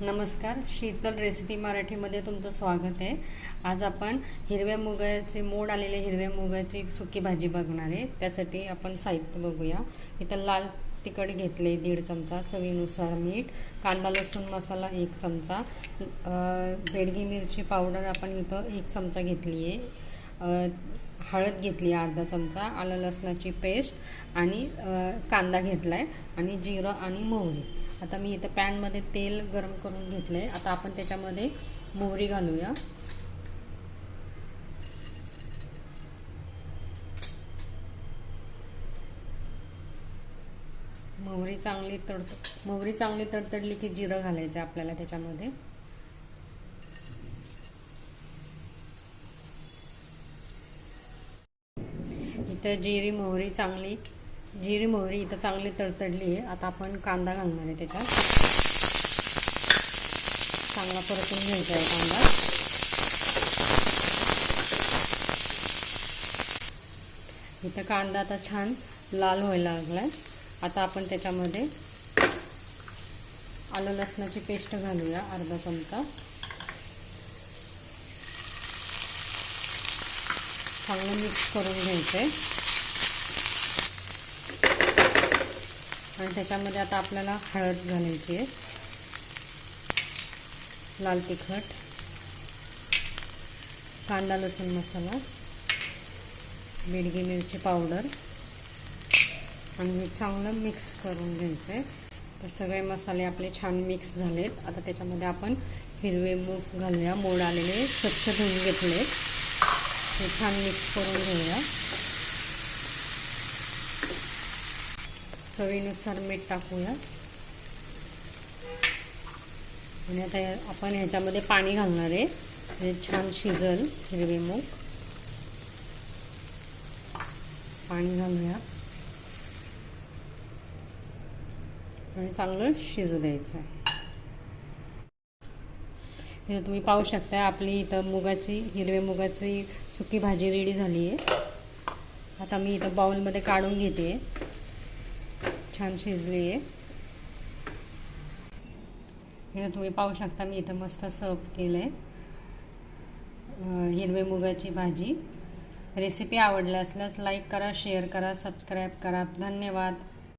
नमस्कार शीतल रेसिपी मराठीमध्ये तुमचं स्वागत आहे. आज आपण हिरव्या मुगाचे मोड आलेले हिरव्या मुगाची सुकी भाजी बघणार आहे. त्यासाठी आपण साहित्य बघूया. इथं लाल तिखट घेतले दीड चमचा. चवीनुसार मीठ कांदा लसूण मसाला एक चमचा. बेडगी मिरची पावडर आपण इथं एक चमचा घेतली आहे. हळद घेतली आहे अर्धा चमचा. आलं लसणाची पेस्ट आणि कांदा घेतला आहे आणि जिरं आणि मोहरी. आता मी इथं पॅनमध्ये तेल गरम करून घेतलं आहे आता आपण त्याच्यामध्ये मोहरी घालूया. मोहरी चांगली तड मोहरी चांगली तडतडली की जिरं घालायचं आहे आपल्याला त्याच्यामध्ये. इथं जिरी मोहरी चांगली जिरी मोहरी इथं चांगली तडतडली आहे. आता आपण कांदा घालणार आहे त्याच्यात. चांगला परतून घ्यायचा आहे कांदा. इथं कांदा आता छान लाल व्हायला लागला आहे आता आपण त्याच्यामध्ये आलं लसणाची पेस्ट घालूया अर्धा चमचा. चांगलं मिक्स करून घ्यायचं आहे आणि त्याच्यामध्ये आता आपल्याला हळद घालायची आहे. लाल तिखट. कांदा लसूण मसाला. बेडगी मिरची पावडर. आणि चांगलं मिक्स करून घ्यायचं आहे. तर सगळे मसाले आपले छान मिक्स झालेत. आता त्याच्यामध्ये आपण हिरवे मूग घालूया. मोड आलेले स्वच्छ धुवून घेतले. हे छान मिक्स करून घेऊया. चवीनुसार मीठ टाकूया. आणि आता आपण ह्याच्यामध्ये पाणी घालणार आहे. म्हणजे छान शिजल हिरवे मूग. पाणी घालूया. आणि चांगलं शिजू द्यायचं आहे इथं तुम्ही पाहू शकता आपली इथं मुगाची हिरव्या मुगाची सुकी भाजी रेडी झाली आहे आता मी इथं बाउलमध्ये काढून घेते. छान शिजली आहे इथं तुम्ही पाहू शकता मी इथं मस्त सर्व केलं आहे हिरवे मुगाची भाजी. रेसिपी आवडली असल्यास लाईक करा शेअर करा सबस्क्राईब करा. धन्यवाद.